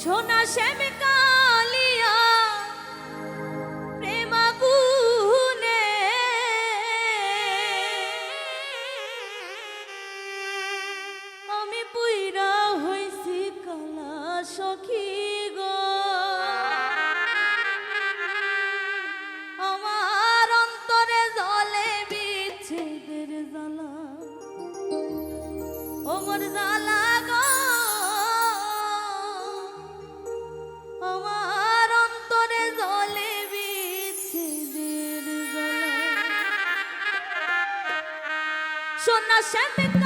সোনা শ্যাম কালিয়া প্রেমাগুনে আমি পুইরা হইছি কালা সখী না সে